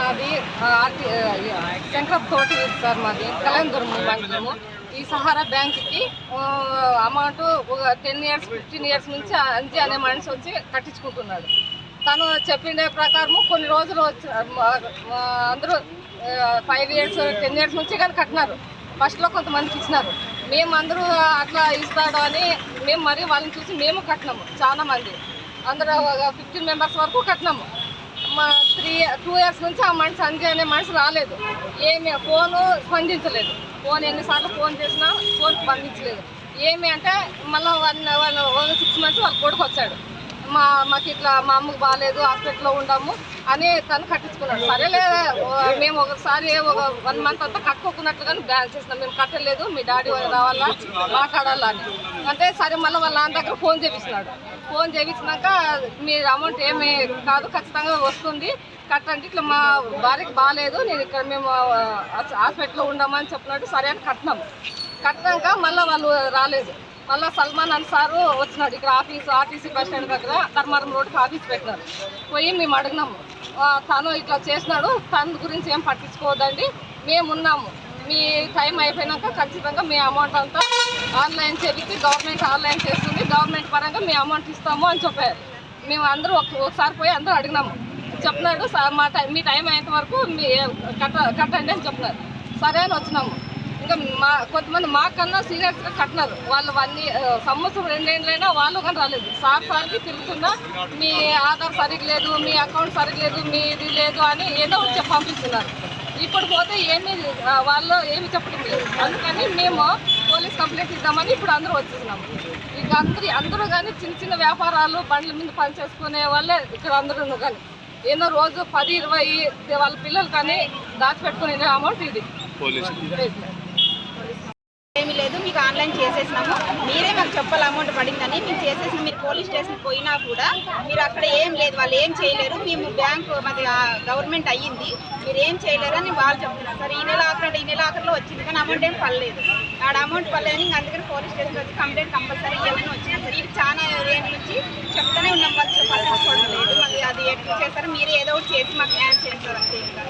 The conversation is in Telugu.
అది సెంటర్ శంకరప్ తోటి సార్ మాది కళ్యాణదుర్గం మండలము. ఈ సహారా బ్యాంక్కి అమౌంట్ ఒక టెన్ ఇయర్స్ ఫిఫ్టీన్ ఇయర్స్ నుంచి అంజి అనే మనిషి వచ్చి కట్టించుకుంటున్నాడు. తను చెప్పిండే ప్రకారము కొన్ని రోజులు వచ్చి అందరూ ఫైవ్ ఇయర్స్ టెన్ ఇయర్స్ నుంచి కానీ కట్టినారు. ఫస్ట్లో కొంతమందికి ఇచ్చినారు. మేము అందరూ అట్లా ఇస్తాడు అని మేము మరీ వాళ్ళని చూసి మేము కట్టినాము చాలామంది. అందరూ ఫిఫ్టీన్ మెంబర్స్ వరకు కట్టినాము. మా త్రీ టూ ఇయర్స్ నుంచి ఆ మనిషి సంజయ్ అనే మనిషి రాలేదు. ఏమి ఫోను స్పందించలేదు. ఫోన్ ఎన్నిసార్లు ఫోన్ చేసినా ఫోన్ స్పందించలేదు. ఏమి అంటే మళ్ళీ వన్ వన్ సిక్స్ మంత్స్ వాళ్ళ కొడుకు వచ్చాడు. మా మాకు ఇట్లా మా అమ్మకు బాగాలేదు హాస్పిటల్లో ఉండము అని తను కట్టించుకున్నాడు. సరేలే మేము ఒకసారి ఒక వన్ మంత్ అంతా కట్టుకోకున్నట్లుగానే బ్యాన్ చేసినాం. మేము కట్టలేదు మీ డాడీ రావాలా మాట్లాడాలా అని. అంటే సరే మళ్ళీ వాళ్ళ నాన్న దగ్గర ఫోన్ చేపిస్తున్నాడు. ఫోన్ చేయించినాక మీ అమౌంట్ ఏమి కాదు ఖచ్చితంగా వస్తుంది కట్టండి. ఇట్లా మా భార్యకి బాగాలేదు నేను ఇక్కడ మేము హాస్పిటల్లో ఉండమని చెప్పినట్టు సరే అని కట్టినాము కట్టినాక మళ్ళీ వాళ్ళు రాలేదు. మళ్ళీ సల్మాన్ అన్సారు వచ్చినాడు ఇక్కడ ఆఫీస్ ఆర్టీసీ బస్ స్టాండ్ దగ్గర ధర్మారం రోడ్కి ఆఫీస్ పెట్టినారు. పోయి మేము అడిగినాము తను ఇట్లా చేసినాడు తన గురించి ఏం పట్టించుకోవద్దండి మేమున్నాము మీ టైం అయిపోయినాక ఖచ్చితంగా మీ అమౌంట్ అంతా ఆన్లైన్ చేపించి గవర్నమెంట్ ఆన్లైన్ చేస్తుంది గవర్నమెంట్ పరంగా మీ అమౌంట్ ఇస్తాము అని చెప్పారు. మేము అందరూ ఒక- ఒకసారి పోయి అందరూ అడిగినాము. చెప్పినాడు "సార్, మా టైం మీ టైం అయ్యేంత వరకు మీ కట్ట కట్టండి అని చెప్పినారు. సరే అని వచ్చినాము. ఇంకా మా కొంతమంది మాకన్నా సీరియస్గా కట్టినారు. వాళ్ళు వన్ సంవత్సరం రెండేళ్ళైనా వాళ్ళు కానీ రాలేదు. సార్ సార్కి తిరుగుతున్నా మీ ఆధార్ సరిగ్గా లేదు మీ అకౌంట్ సరిగ్గా లేదు మీది లేదు అని ఏదో ఒకటి చెప్పి పంపిస్తున్నారు. ఇప్పుడు పోతే ఏమీ వాళ్ళు ఏమి చెప్పడం లేదు. అందుకని మేము పోలీస్ కంప్లైంట్ ఇద్దామని ఇప్పుడు అందరూ వచ్చేసినాము ఇక అందరి అందరూ కానీ చిన్న చిన్న వ్యాపారాలు బండ్ల మీద పని చేసుకునే వాళ్ళే ఇక్కడ అందరూ కానీ. ఏదో రోజు పది ఇరవై వాళ్ళ పిల్లలు కానీ దాచిపెట్టుకునే అమౌంట్ ఇది. ఏమీ లేదు మీకు ఆన్లైన్ చేసేసినాము. మీరే మాకు చెప్పాలి అమౌంట్ పడిందని. మేము చేసేసి మీరు పోలీస్ స్టేషన్ పోయినా కూడా మీరు అక్కడ ఏం లేదు వాళ్ళు ఏం చేయలేరు. మేము బ్యాంకు మాది గవర్నమెంట్ అయ్యింది. మీరు ఏం చేయలేరు అని వాళ్ళు చెప్తున్నారు. సరే ఈ నెల ఆఖరి ఈ నెల ఆఖరిలో వచ్చింది కానీ అమౌంట్ ఏం పడలేదు. ఆడ అమౌంట్ పడలేదు ఇంక అందుకని పోలీస్ స్టేషన్ వచ్చి కంప్లైంట్ కంపల్సరీ ఇవ్వాలని వచ్చినా సరే ఇది చాలా రేట్ నుంచి చెప్తూనే ఉన్నాం వాళ్ళు. పట్టించుకోవడం లేదు. అది అది ఎట్లా చేస్తారు మీరు ఏదో ఒకటి చేసి మాకు న్యాయం చేస్తారు అంతే ఇంకా